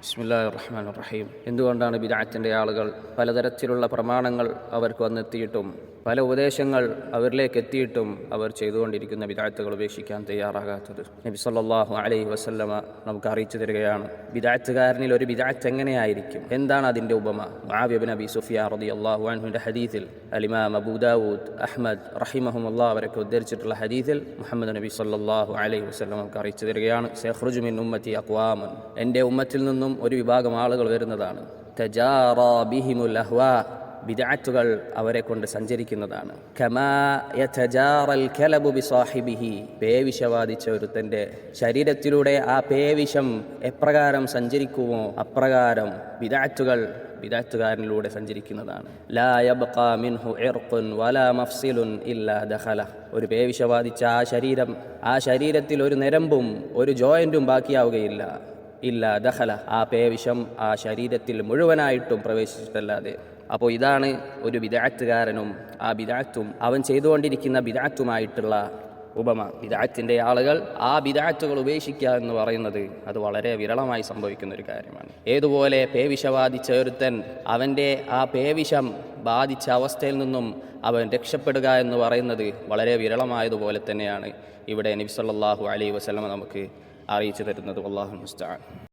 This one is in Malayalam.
ബിസ്മില്ലാ റഹ്മാൻ റഹീം എന്തുകൊണ്ടാണ് ബിരാറ്റിന്റെ ആളുകൾ പലതരത്തിലുള്ള പ്രമാണങ്ങൾ അവർക്ക് വന്നെത്തിയിട്ടും പല ഉപദേശങ്ങൾ അവരിലേക്ക് എത്തിയിട്ടും അവർ ചെയ്തുകൊണ്ടിരിക്കുന്ന വിദായത്തുകൾ ഉപേക്ഷിക്കാൻ തയ്യാറാകാത്തത്. നബി സല്ലാഹു അലൈഹി വസല്ലമ നമുക്ക് അറിയിച്ചു തരികയാണ് വിദായത്തുകാരനിൽ ഒരു വിദായത്ത് എങ്ങനെയായിരിക്കും? എന്താണ് അതിന്റെ ഉപമ? മുആവിയ നബി സുഫിയ റതി അള്ളാഹു അൻഹുവിന്റെ ഹദീസിൽ അലിമാം അബൂദാവൂദ് അഹ്മദ് റഹിമഹുമുല്ലാ അവരൊക്കെ ഉദ്ധരിച്ചിട്ടുള്ള ഹദീസിൽ മുഹമ്മദ് നബി സല്ലാഹു അലൈഹി വസ്ലം നമുക്ക് അറിയിച്ചു തരികയാണ്. സെഹ്റുജുമിൻ ഉമ്മത്തി അക്വാമൻ എന്റെ ഉമ്മത്തിൽ നിന്നും ഒരു വിഭാഗം ആളുകൾ വരുന്നതാണ്. ബിഹിമുൽ അഹ്വാ. ബിദാറ്റുകൾ അവരെ കൊണ്ട് സഞ്ചരിക്കുന്നതാണ്. ബിസാഹിബിഹി പേവിഷവാദിച്ച ഒരുത്തന്റെ ശരീരത്തിലൂടെ ആ പേവിഷം എപ്രകാരം സഞ്ചരിക്കുമോ അപ്രകാരം ബിദാറ്റുകൾ ബിദാറ്റുകാരനിലൂടെ സഞ്ചരിക്കുന്നതാണ്. മഫ്സിലുൻ ഇല്ലാ ഒരു പേവിഷവാദിച്ച ആ ശരീരം ആ ശരീരത്തിൽ ഒരു നരമ്പും ഒരു ജോയിന്റും ബാക്കിയാവുകയില്ല. ഇല്ല ദഹല ആ പേവിഷം ആ ശരീരത്തിൽ മുഴുവനായിട്ടും പ്രവേശിച്ചിട്ടല്ലാതെ. അപ്പോൾ ഇതാണ് ഒരു വിദാറ്റുകാരനും ആ വിദാറ്റും അവൻ ചെയ്തുകൊണ്ടിരിക്കുന്ന വിദാറ്റുമായിട്ടുള്ള ഉപമ. വിദാറ്റിന്റെ ആളുകൾ ആ വിദാറ്റുകൾ ഉപേക്ഷിക്കുക എന്ന് പറയുന്നത് അത് വളരെ വിരളമായി സംഭവിക്കുന്ന ഒരു കാര്യമാണ്. ഏതുപോലെ പേവിഷവാദി ഒരുത്തൻ അവന്റെ ആ പേവിഷം ബാധിച്ച അവസ്ഥയിൽ നിന്നും അവൻ രക്ഷപ്പെടുക എന്ന് പറയുന്നത് വളരെ വിരളമായതുപോലെ തന്നെയാണ് ഇവിടെ നബി അലൈ വസ്ലമ നമുക്ക് അറിയിച്ചു തരുന്നത്. അള്ളാഹു മുസ്തആൻ.